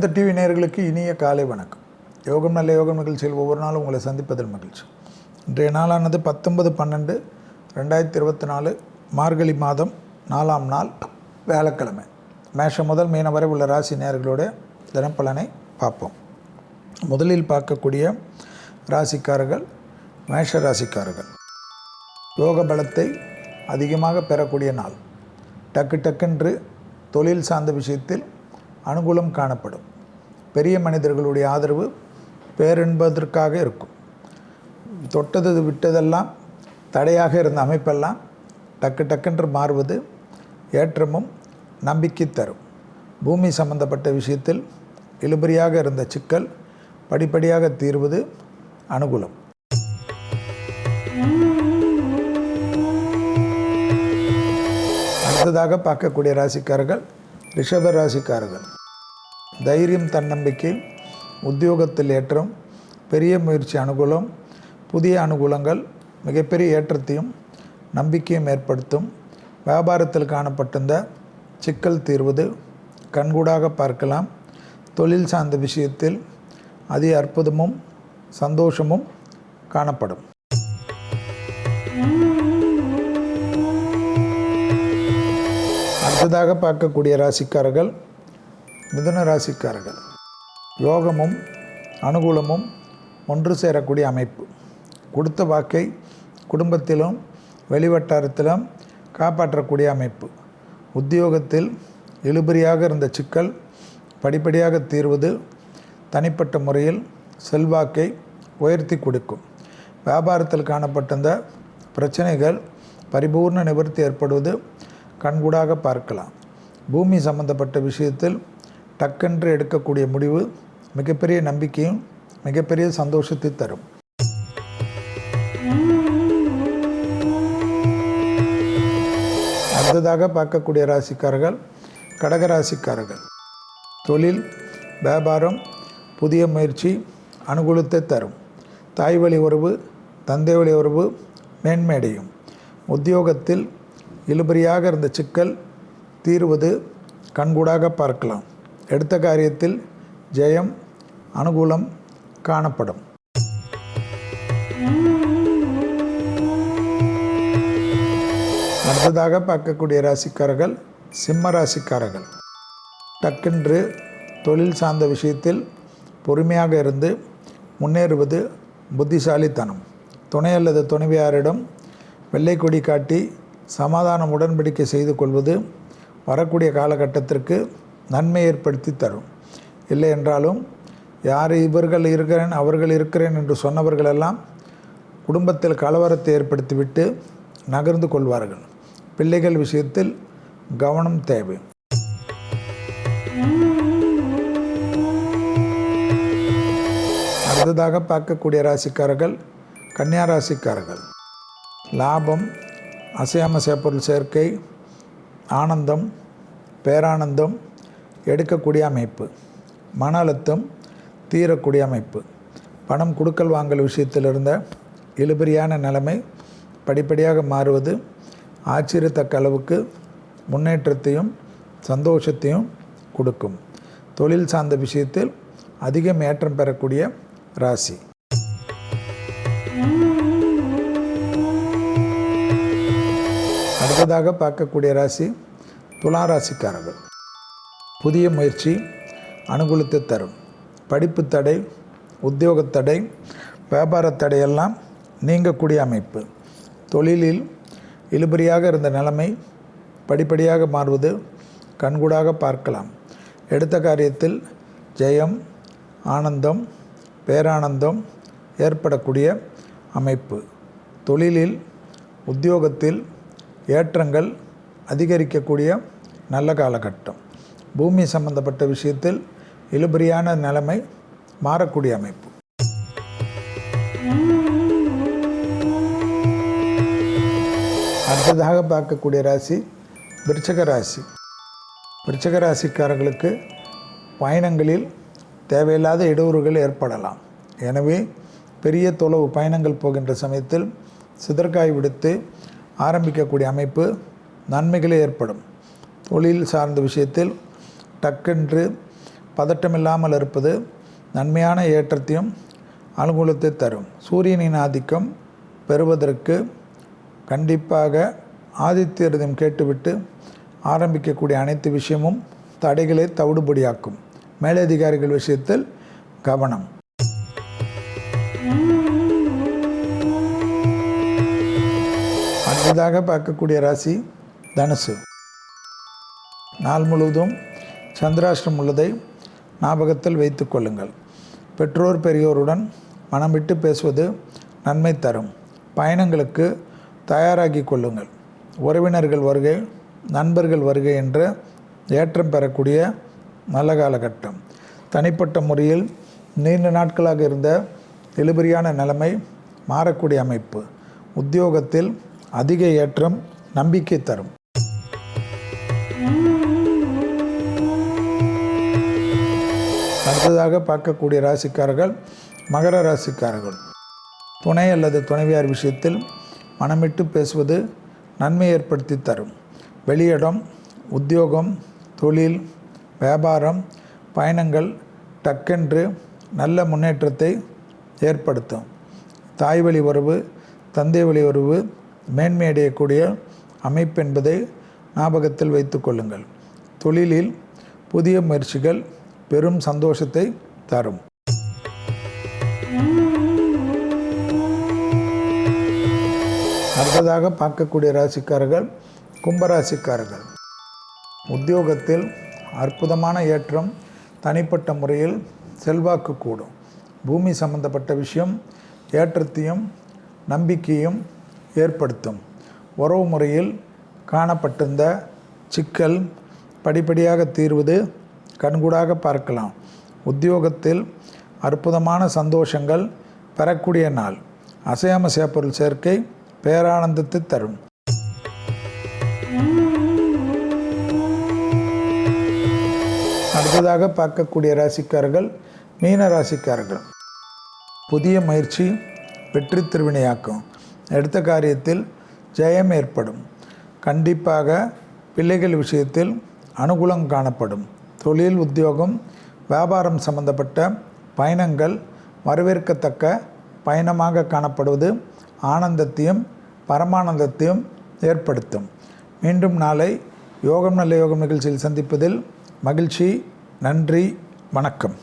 வேத டிவி நேயர்களுக்கு இனிய காலை வணக்கம். யோகம் நல்ல யோகம் நிகழ்ச்சியில் ஒவ்வொரு நாளும் உங்களை சந்திப்பதில் மகிழ்ச்சி. இன்றைய நாளானது பத்தொன்பது பன்னெண்டு ரெண்டாயிரத்தி இருபத்தி நாலு மார்கழி மாதம் நாலாம் நாள் வியாழக்கிழமை. மேஷம் முதல் மீன வரை உள்ள ராசி நேயர்களோட தினப்பலனை பார்ப்போம். முதலில் பார்க்கக்கூடிய ராசிக்காரர்கள் மேஷ ராசிக்காரர்கள். யோக பலத்தை அதிகமாக பெறக்கூடிய நாள். டக்கு டக்கென்று தொழில் சார்ந்த விஷயத்தில் அனுகூலம் காணப்படும். பெரிய மனிதர்களுடைய ஆதரவு பேரென்பதற்காக இருக்கும். தொட்டது விட்டதெல்லாம் தடையாக இருந்த அமைப்பெல்லாம் டக்கு டக்குன்று மாறுவது ஏற்றமும் நம்பிக்கை தரும். பூமி சம்பந்தப்பட்ட விஷயத்தில் இழுபறியாக இருந்த சிக்கல் படிப்படியாக தீர்வது அனுகூலம். அடுத்ததாக பார்க்கக்கூடிய ராசிக்காரர்கள் ரிஷப ராசிக்காரர்கள் தைரியம் தன்னம்பிக்கை உத்தியோகத்தில் ஏற்றம் பெரிய முயற்சி அனுகூலம் புதிய அனுகூலங்கள் மிகப்பெரிய ஏற்றத்தையும் நம்பிக்கையும் ஏற்படுத்தும். வியாபாரத்தில் காணப்பட்டிருந்த சிக்கல் தீர்வது கண்கூடாக பார்க்கலாம். தொழில் சார்ந்த விஷயத்தில் அதி அற்புதமும் சந்தோஷமும் காணப்படும். அடுத்ததாக பார்க்கக்கூடிய ராசிக்காரர்கள் மிதுன ராசிக்காரர்கள். யோகமும் அனுகூலமும் ஒன்று சேரக்கூடிய அமைப்பு. கொடுத்த வாக்கை குடும்பத்திலும் வெளிவட்டாரத்திலும் காப்பாற்றக்கூடிய அமைப்பு. உத்தியோகத்தில் இழுபறியாக இருந்த சிக்கல் படிப்படியாக தீர்வது தனிப்பட்ட முறையில் செல்வாக்கை உயர்த்தி கொடுக்கும். வியாபாரத்தில் காணப்பட்டிருந்த பிரச்சனைகள் பரிபூர்ண நிவர்த்தி ஏற்படுவது கண்கூடாக பார்க்கலாம். பூமி சம்பந்தப்பட்ட விஷயத்தில் டக்கென்று எடுக்கக்கூடிய முடிவு மிகப்பெரிய நம்பிக்கையும் மிகப்பெரிய சந்தோஷத்தை தரும். அடுத்ததாக பார்க்கக்கூடிய ராசிக்காரர்கள் கடக ராசிக்காரர்கள். தொழில் வியாபாரம் புதிய முயற்சி அனுகூலத்தை தரும். தாய் வழி உறவு தந்தை வழி உறவு மேன்மையடையும் உத்தியோகத்தில் இழுபறியாக இருந்த சிக்கல் தீர்வது கண்கூடாக பார்க்கலாம். எடுத்த காரியத்தில் ஜெயம் அனுகூலம் காணப்படும். அடுத்ததாக பார்க்கக்கூடிய ராசிக்காரர்கள் சிம்ம ராசிக்காரர்கள். டக்கென்று தொழில் சார்ந்த விஷயத்தில் பொறுமையாக இருந்து முன்னேறுவது புத்திசாலித்தனம். துணை அல்லது துணைவியாரிடம் வெள்ளை கொடி காட்டி சமாதானம் உடன்படிக்கை செய்து கொள்வது வரக்கூடிய காலகட்டத்திற்கு நன்மை ஏற்படுத்தி தரும். இல்லை என்றாலும் யார் இவர்கள் இருக்கிறேன் அவர்கள் இருக்கிறேன் என்று சொன்னவர்களெல்லாம் குடும்பத்தில் கலவரத்தை ஏற்படுத்திவிட்டு நகர்ந்து கொள்வார்கள். பிள்ளைகள் விஷயத்தில் கவனம் தேவை. அடுத்ததாக பார்க்கக்கூடிய ராசிக்காரர்கள் கன்னியா ராசிக்காரர்கள். லாபம் அசையாம சேப்பொருள் சேர்க்கை ஆனந்தம் பேரானந்தம் எடுக்கக்கூடிய அமைப்பு. மன அழுத்தம் தீரக்கூடிய அமைப்பு. பணம் கொடுக்கல் வாங்கல் விஷயத்தில் இருந்த இழுபறியான நிலைமை படிப்படியாக மாறுவது ஆச்சரியத்தக்க அளவுக்கு முன்னேற்றத்தையும் சந்தோஷத்தையும் கொடுக்கும். தொழில் சார்ந்த விஷயத்தில் அதிகம் ஏற்றம் பெறக்கூடிய ராசி. அடுத்ததாக பார்க்கக்கூடிய ராசி துலா ராசிக்காரர்கள். புதிய முயற்சி அனுகூலத்தை தரும். படிப்பு தடை உத்தியோக தடை வியாபார தடையெல்லாம் நீங்கக்கூடிய அமைப்பு. தொழிலில் இழுபறியாக இருந்த நிலைமை படிப்படியாக மாறுவது கண்கூடாக பார்க்கலாம். எடுத்த காரியத்தில் ஜெயம் ஆனந்தம் பேரானந்தம் ஏற்படக்கூடிய அமைப்பு. தொழிலில் உத்தியோகத்தில் ஏற்றங்கள் அதிகரிக்கக்கூடிய நல்ல காலகட்டம். பூமி சம்பந்தப்பட்ட விஷயத்தில் இழுபறியான நிலைமை மாறக்கூடிய அமைப்பு. அடுத்ததாக பார்க்கக்கூடிய ராசி விருச்சக ராசி. விருச்சக ராசிக்காரர்களுக்கு பயணங்களில் தேவையில்லாத இடையூறுகள் ஏற்படலாம். எனவே பெரிய தொலைவு பயணங்கள் போகின்ற சமயத்தில் சிதற்காய் விடுத்து ஆரம்பிக்கக்கூடிய அமைப்பு நன்மைகளே ஏற்படும். தொழில் சார்ந்த விஷயத்தில் டக்கென்று பதட்டமில்லாமல் இருப்பது நன்மையான ஏற்றத்தையும் அனுகூலத்தை தரும். சூரியனின் ஆதிக்கம் பெறுவதற்கு கண்டிப்பாக ஆதித்யரிதம் கேட்டுவிட்டு ஆரம்பிக்கக்கூடிய அனைத்து விஷயமும் தடைகளை தவிடுபடியாக்கும். மேலதிகாரிகள் விஷயத்தில் கவனம். அடுத்ததாக பார்க்கக்கூடிய ராசி தனுசு. நாள் முழுவதும் சந்திராஷ்டிரம் உள்ளதை ஞாபகத்தில் வைத்து கொள்ளுங்கள். பெற்றோர் பெரியோருடன் மனம் விட்டு பேசுவது நன்மை தரும். பயணங்களுக்கு தயாராகி கொள்ளுங்கள். உறவினர்கள் வருகை நண்பர்கள் வருகை என்ற ஏற்றம் பெறக்கூடிய நல்ல காலகட்டம். தனிப்பட்ட முறையில் நீண்ட நாட்களாக இருந்த இழுபறியான நிலைமை மாறக்கூடிய அமைப்பு. உத்தியோகத்தில் அதிக ஏற்றம் நம்பிக்கை தரும். அடுத்ததாக பார்க்கக்கூடிய ராசிக்காரர்கள் மகர ராசிக்காரர்கள். துணை அல்லது துணைவியார் விஷயத்தில் மனமிட்டு பேசுவது நன்மை ஏற்படுத்தி தரும். வெளியிடம் உத்தியோகம் தொழில் வியாபாரம் பயணங்கள் டக்கென்று நல்ல முன்னேற்றத்தை ஏற்படுத்தும். தாய் வழி உறவு தந்தை வழி உறவு மேன்மை அடையக்கூடிய அமைப்பு என்பதை ஞாபகத்தில் வைத்து கொள்ளுங்கள். தொழிலில் புதிய முயற்சிகள் பெரும் சந்தோஷத்தை தரும். அடுத்ததாக பார்க்கக்கூடிய ராசிக்காரர்கள் கும்பராசிக்காரர்கள். உத்தியோகத்தில் அற்புதமான ஏற்றம் தனிப்பட்ட முறையில் செல்வாக்கு கூடும். பூமி சம்பந்தப்பட்ட விஷயம் ஏற்றத்தையும் நம்பிக்கையும் ஏற்படுத்தும். உறவு முறையில் காணப்பட்டிருந்த சிக்கல் படிப்படியாக தீர்வது கண்கூடாக பார்க்கலாம். உத்தியோகத்தில் அற்புதமான சந்தோஷங்கள் பெறக்கூடிய நாள். அசையாம சேப்பொருள் சேர்க்கை பேரானந்தத்தை தரும். அடுத்ததாக பார்க்கக்கூடிய ராசிக்காரர்கள் மீன ராசிக்காரர்கள். புதிய முயற்சி வெற்றி திருவினையாக்கும். எடுத்த காரியத்தில் ஜெயம் ஏற்படும். கண்டிப்பாக பிள்ளைகள் விஷயத்தில் அனுகூலம் காணப்படும். தொழில் உத்தியோகம் வியாபாரம் சம்பந்தப்பட்ட பயணங்கள் வரவேற்கத்தக்க பயணமாக காணப்படுவது ஆனந்தத்தையும் பரமானந்தத்தையும் ஏற்படுத்தும். மீண்டும் நாளை யோகம் நல்ல யோகம் நிகழ்ச்சியில் சந்திப்பதில் மகிழ்ச்சி நன்றி வணக்கம்.